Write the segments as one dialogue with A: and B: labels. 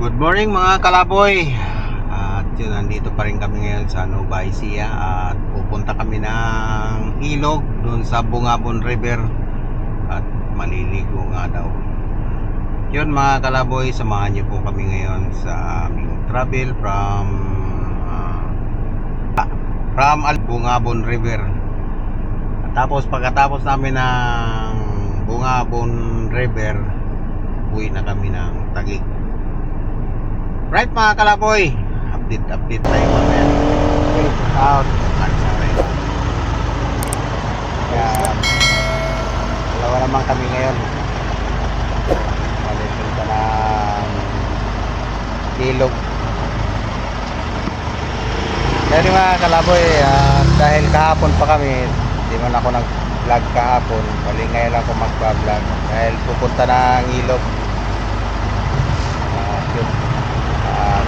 A: Good morning mga kalaboy. At yun, nandito pa rin kami ngayon sa Ecija At pupunta kami ng ilog Doon sa Bungabon River. At maliligo nga daw. Yun mga kalaboy Samahan niyo po kami ngayon sa aming travel from ah, From Bungabon River. At Tapos pagkatapos namin ng Bungabon River Uwi na kami ng Taguig Right mga kalaboy. Update update tayo mamaya. Alis na tayo Kaya Dalawa naman kami ngayon. Malipunta ng Ilog. Di mga kalaboy. Ah, Dahil kahapon pa kami Di man ako nag vlog kahapon. Bali ngayon ako magpa vlog Dahil pupunta ng ilog Ah, yun at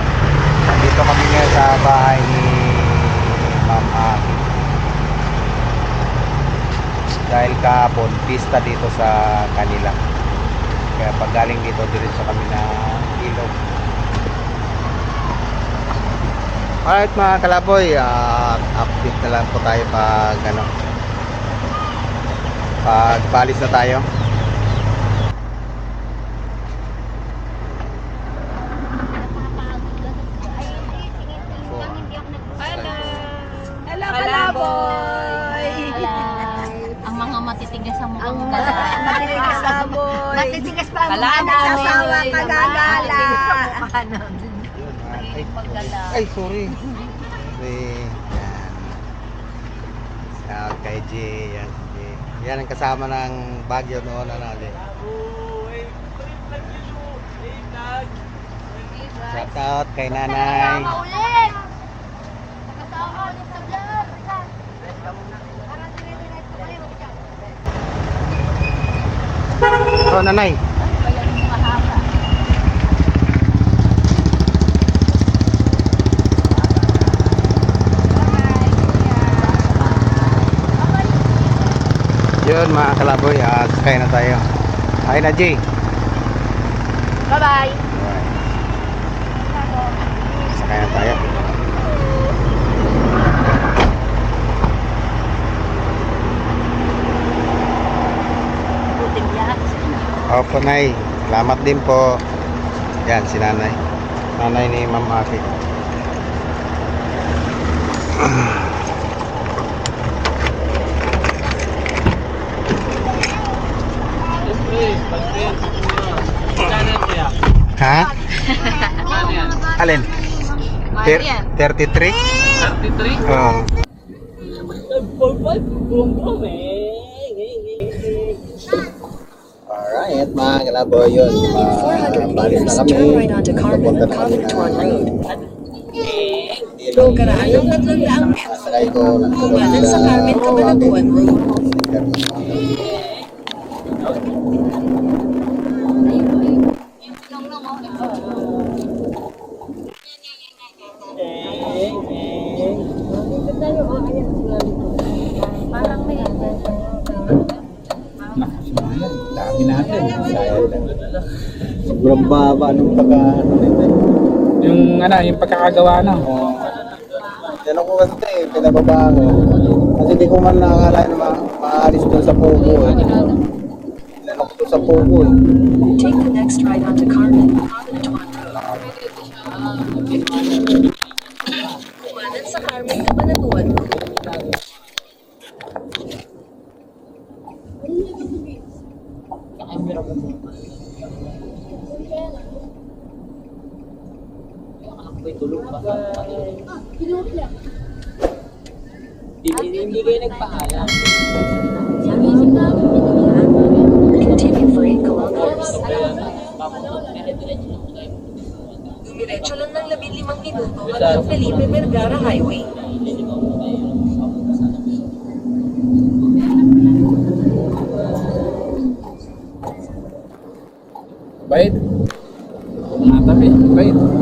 A: dito kami ngayon sa bahay ni Ma'am Aki. Dahil kahapon, pista dito sa kanila. Kaya pag galing dito, diretso kami na ilog. Alright mga kalaboy, ah, update na lang po tayo pag ano, pag palis na tayo. Ay, sorry. Si, yan. Shout kay G. Yan, si. Yan ang kasama ng Baguio noon na natin. Shout out kay nanay. Oh, nanay. Yun mga kalaboy, at sakay na tayo. Ay na G.
B: Bye-bye!
A: Sakay na tayo. Opo, Nay. Salamat din po. Yan, si Nanay. Nanay ni Ma'am Aki. Ha? Alin?
C: Yan.
A: 33?
D: 33?
A: Oo. Alright, mga kalaboy yun. Uh, balis na kami. Pupunta na kami ng
B: tatlong daang
A: Masakay ko ng tulog
B: Ganan sa Carmen Cabanatuan Road.
D: Dami natin.
A: Sobrang baba nung pagka ano nito.
D: Yung ano, yung pagkakagawa na.
A: Yan ako kasi eh, pinababa ko. Kasi hindi ko man nakakala na ma maalis doon sa Pogo eh. Yan ako doon sa Pogo eh.
E: Take the next right onto Carmen, Cabanatuan Road.
B: Ganan sa Carmen Cabanatuan Road.
E: Continue for 8 kilometers.
B: Dumiretso lang ng 15 minuto hanggang Felipe Vergara Highway.
D: Bait. Natabi, bait.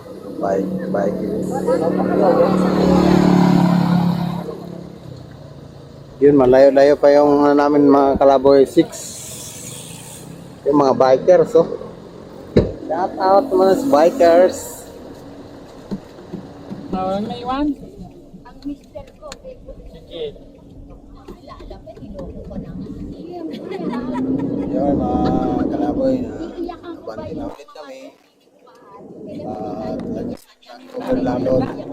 A: Bye, bye. Yun, malayo-layo pa yung ano namin mga kalaboy 6. Yung mga bikers, oh. Shout out mga bikers.
D: Uh, may iwan? Sige.
A: Yun, mga kalaboy. Na ulit kami. At nag-cover lang doon. Kasi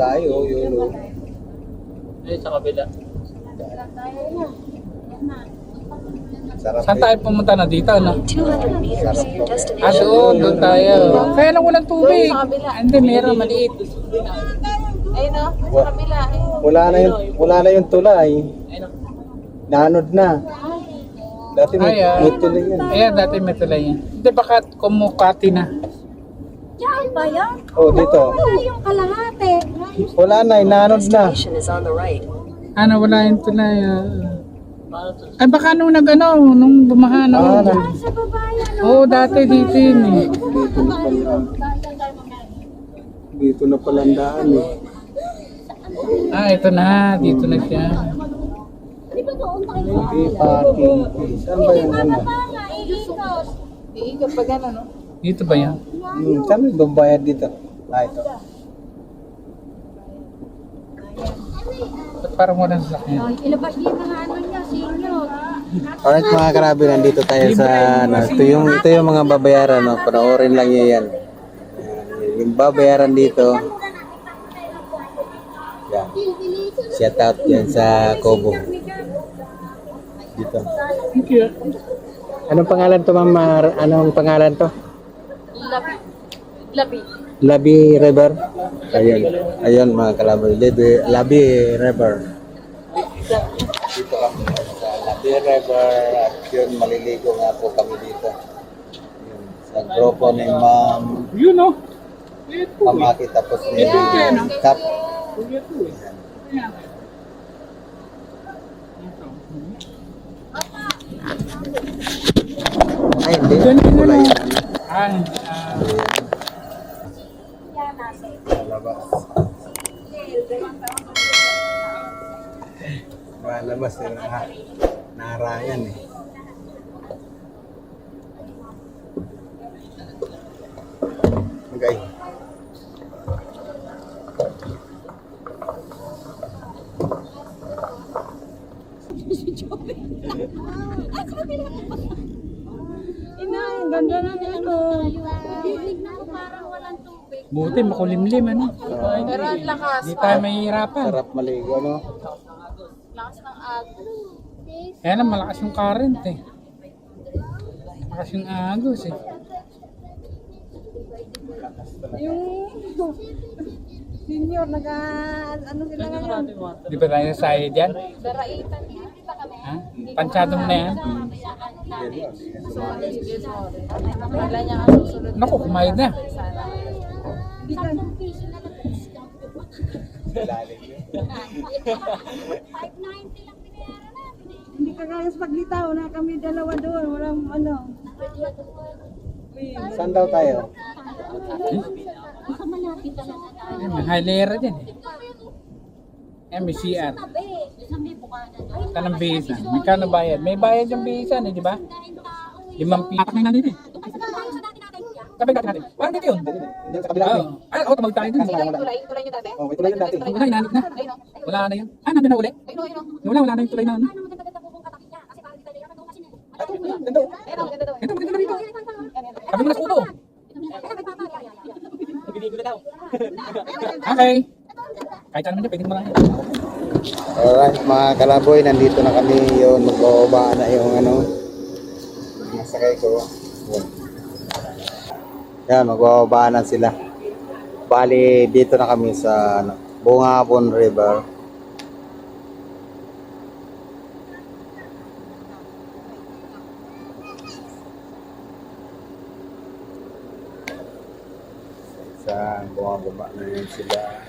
D: tayo, yun. oh. Ay, sa kabila.
A: Sarap
D: Saan
A: eh.
D: tayo pumunta na dito, no?
E: 200 meters, your
D: Ah,
E: destination.
D: doon, doon tayo. Kaya lang walang tubig. Hindi, meron, maliit.
C: Ayun o,
A: Wa- Wala na yung, wala na yung tulay. Nanod na. Dati may,
D: Ay, ah.
A: may tulay yan.
D: Ayan, dati may tulay yan. Hindi, baka kumukati na.
F: Yan ba yan?
A: Oh, dito.
F: Wala yung kalahati.
A: Wala na, nanod na.
E: Destination is on the right.
D: Ano, wala yung tulay. ah. Ay, baka nung nag, ano, nung bumaha na.
A: Ah, nan-
F: Sa babayan.
D: Oo, dati dito yun eh.
A: dito na pala. Dito na pala ang daan eh.
D: Ah, ito na. Dito na siya.
F: Di ba doon tayo?
A: Okay, parking. Saan ba yung ano?
F: Nga, iikot.
C: Iikot pa gano'n, no?
D: Dito ba yan?
A: Hmm, saan yung dumbayad dito? Ah, ito.
D: Ba't parang walang sasakyan?
F: Ay, ilabas niyo yung mga ano niya, senior.
A: Alright mga karabi, nandito tayo sa ano, ito yung ito yung mga babayaran no, panoorin lang niyo yan. Ayan, Yung babayaran dito. Yan. Shout out yan sa Kobo. Dito.
D: Thank you.
A: Anong pangalan to ma'am? Mar- Anong pangalan to?
C: Labi. Labi.
A: Labi River. Ayun. Ayun mga kalaboy. Labi, Labi River. Dito kami sa Labi River at yun maliligo nga po kami dito. Yun, sa grupo ni Ma'am
D: Yun oh.
A: Pamaki tapos ni Kap. Ay, hindi. Kulay
D: ano.
A: Yan.
D: Ah, ah,
A: Labas. Malabas eh. Na, narangan eh. Okay.
F: Ina, ganda na nito. Tignan ko parang walang tubig.
D: Buti makulimlim ano.
C: Pero ang lakas.
D: Hindi tayo mahihirapan.
A: Sarap maligo, no?
C: Lakas ng agos.
D: Kaya lang malakas yung current eh. Malakas yung agos eh.
F: Yung senior, naga, ano sila ngayon?
D: Di ba tayo sayo dyan?
C: Daraitan. Hindi pa kami.
D: Ha? Pansyado mo na yan?
C: Niya.
D: Naku, kumayad na.
F: Sampung piso na lang discount ko pa. 590 lang binayaran namin eh. Hindi ka kaya sa paglitaw na kami dalawa doon. Walang ano.
A: Saan daw tayo?
F: Baka malapit na lang tayo.
D: Ay, may high layer dyan eh. May CR.
F: Tabi, isang may bukana doon.
D: Kanang bisa. May kano bayad. May bayad yung bisa eh, di ba?
F: Eh.
D: Limang piso. Na natin eh.
F: Doon kayo sa tayo sa dati
D: Sabi natin natin. Parang dito yun.
A: Diyan sa kabila
D: Oo. Ay, ako tumawag tayo dun.
C: Ito yung tulay. Tulay niyo dati.
A: Oh, tulay yun dati.
D: Wala, inanip na. Wala na yun. Ah, nandun na uli? Wala, wala na yung tulay na ano.
F: Maganda-ganda kung katakit niya. Kasi parang dito nila doon kasi
A: Ito,
F: na.
A: ganda.
C: Ayun o, ganda daw.
D: Ito, maganda
C: yan.
D: Sabi mo na skuto.
F: Ito,
D: Okay. Kahit ano dyan, pwede mo lang yan.
A: Alright, mga kalaboy, nandito na kami yun. Magbababa na yung ano. Masakay ko. Yan, magbababa na sila. Bali, dito na kami sa ano, Bungabon River. Sa bumababa na yun sila.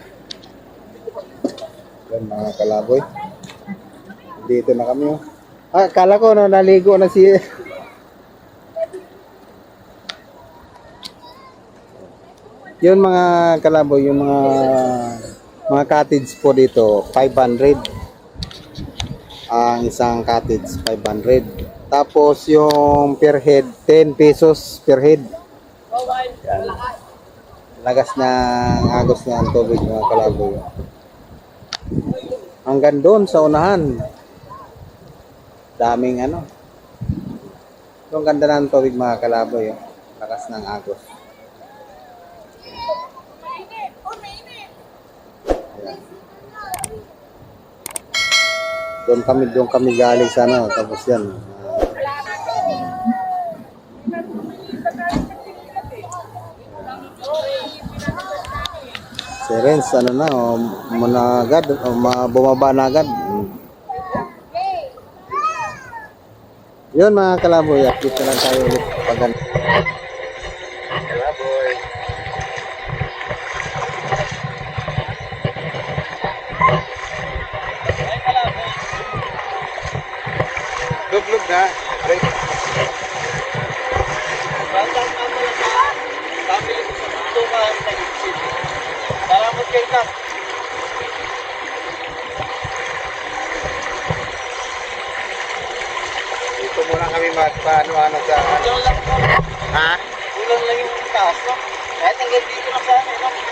A: Yan mga kalaboy. Dito na kami. oh. Ah, kala ko no, naligo na si... Yun mga kalaboy, yung mga mga cottage po dito, 500. Ang isang cottage, 500. Tapos yung per head, 10 pesos per head. Lagas ng agos ng tubig mga kalaboy. Hanggang doon sa unahan. Daming ano. Yung ganda ng tubig mga kalaboy. Oh. Lakas ng agos. Doon kami, doon kami galing sa ano. Tapos yan. Si ano na, oh, muna agad, oh, ma- bumaba na agad. Yun mga kalaboy, update na lang tayo ulit pag 48 lang. Dito muna kami magpaano-ano sa... Ha? Ulan lang yung taas, no? Kahit hanggang dito lang sa akin, no?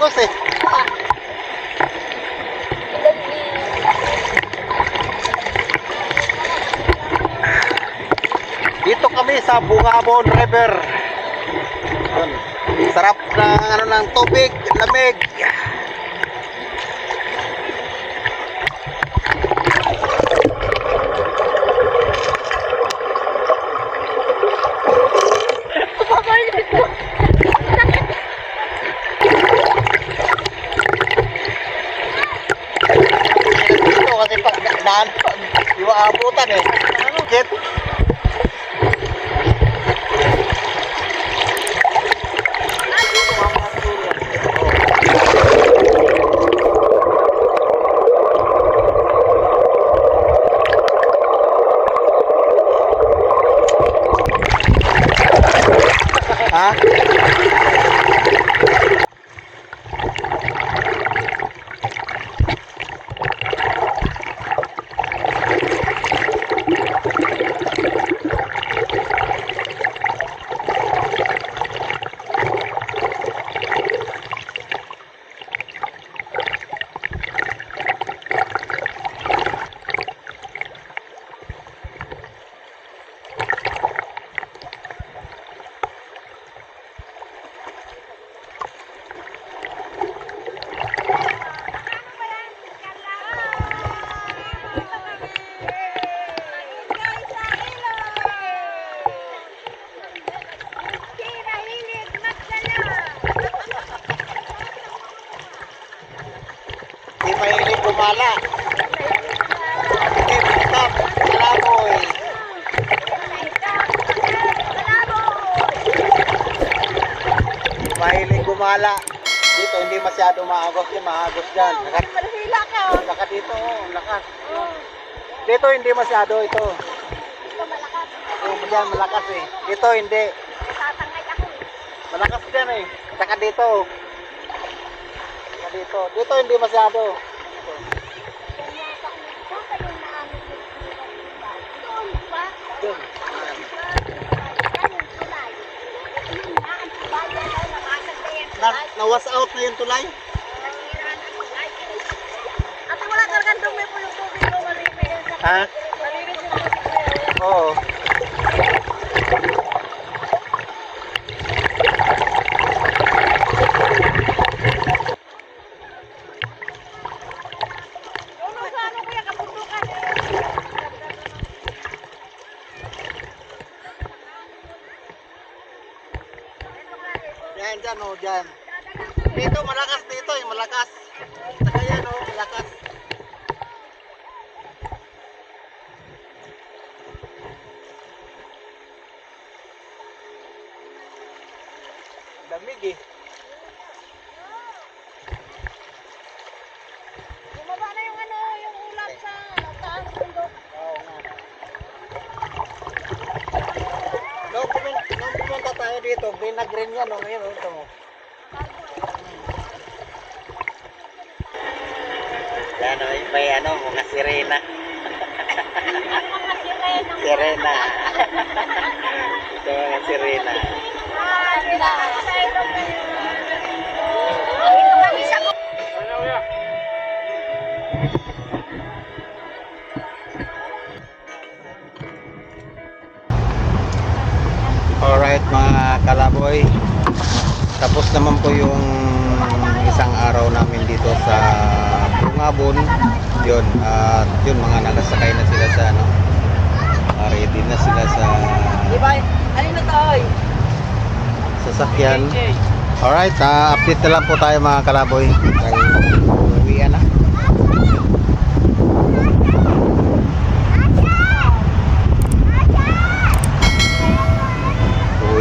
A: Agos eh. Dito kami sa Bungabon River. Sarap ng ano ng tubig, lamig. Dito kasi pag daan, di ba abutan eh. Kit. Ha? Di mahilig gumala. Hindi bukap. Kalaboy. Mahilig gumala. Dito hindi masyado maagos yan, maagos dyan. Lakat,
F: Malahila ka.
A: lakat dito, oh, lakas. Dito hindi masyado ito. Oh, dyan malakas eh. Dito hindi.
F: Tatangay ako.
A: Malakas dyan eh. Saka dito. Saka dito. Dito hindi masyado. Na, nawas out na yung tulay.
F: Ate, wala talagang dumi po yung tubig ko, marinis.
A: Ha?
F: Tubig ko.
A: Oo.
F: Ano sa ano kuya, kapundukan.
A: Yan, dyan o, dyan. Dito, malakas dito eh, malakas. Saka yan o, malakas. Lamig eh.
F: Bumaba na yung ano, yung ulap sa taas bundok.
A: Oo nga. Nung, pumun- nung dito, green na green yan o, ngayon o, ito mo. Yan o, may ano, mga sirena. sirena. ito mga sirena. Alright mga kalaboy. Tapos naman po yung isang araw namin dito sa Bungabon. Yun, at yun mga nakasakay na sila sa ano ah, Ready na sila sa
C: Diba? Ano na tayo?
A: sasakyan. Alright, ah, update na lang po tayo mga kalaboy. Dahil uwian na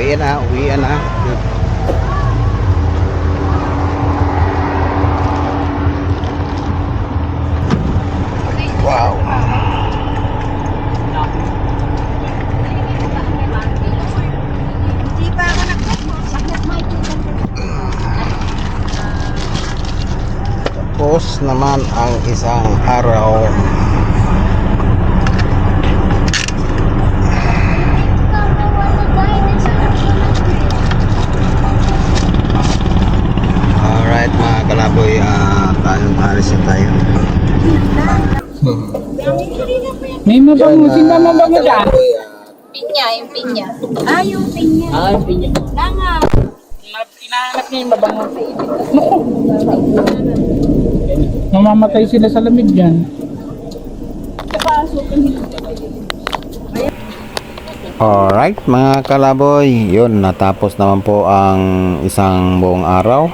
A: Uwi na, uwi na. Wow. Tapos naman ang isang araw.
D: Mabango. Sino ba mabango dyan?
F: Pinya, yung pinya. Ah, yung pinya.
C: Ah, yung pinya.
F: Nga
D: Inahanap niya yung mabango. Naku. Mamamatay sila sa lamig dyan.
A: Alright mga kalaboy, yun natapos naman po ang isang buong araw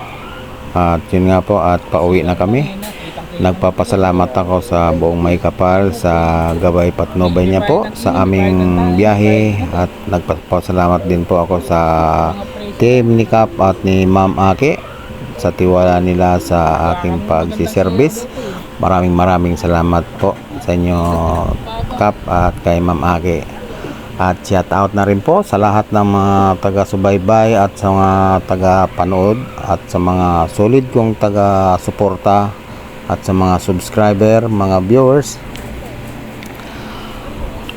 A: at yun nga po at pauwi na kami nagpapasalamat ako sa buong may kapal sa gabay patnubay niya po sa aming biyahe at nagpapasalamat din po ako sa team ni Kap at ni Ma'am Ake sa tiwala nila sa aking pagsiservice maraming maraming salamat po sa inyo Kap at kay Ma'am Ake at shout out na rin po sa lahat ng mga taga-subaybay at sa mga taga-panood at sa mga solid kong taga-suporta at sa mga subscriber, mga viewers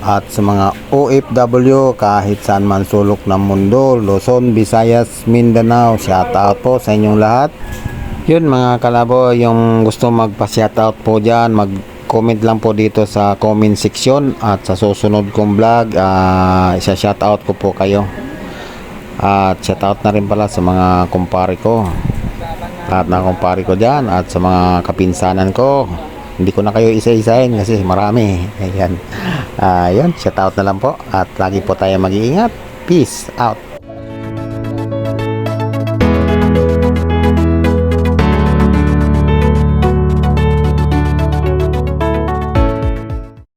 A: at sa mga OFW kahit saan man sulok ng mundo, Luzon, Visayas, Mindanao, shout out po sa inyong lahat. Yun mga kalabo, yung gusto magpa-shoutout po dyan, mag-comment lang po dito sa comment section at sa susunod kong vlog, ah isa-shoutout ko po kayo. At shoutout na rin pala sa mga kumpare ko. At na kumpare ko dyan at sa mga kapinsanan ko. Hindi ko na kayo isa-isahin kasi marami. Ayan. Ah, yun, shoutout na lang po. At lagi po tayo mag-iingat. Peace out.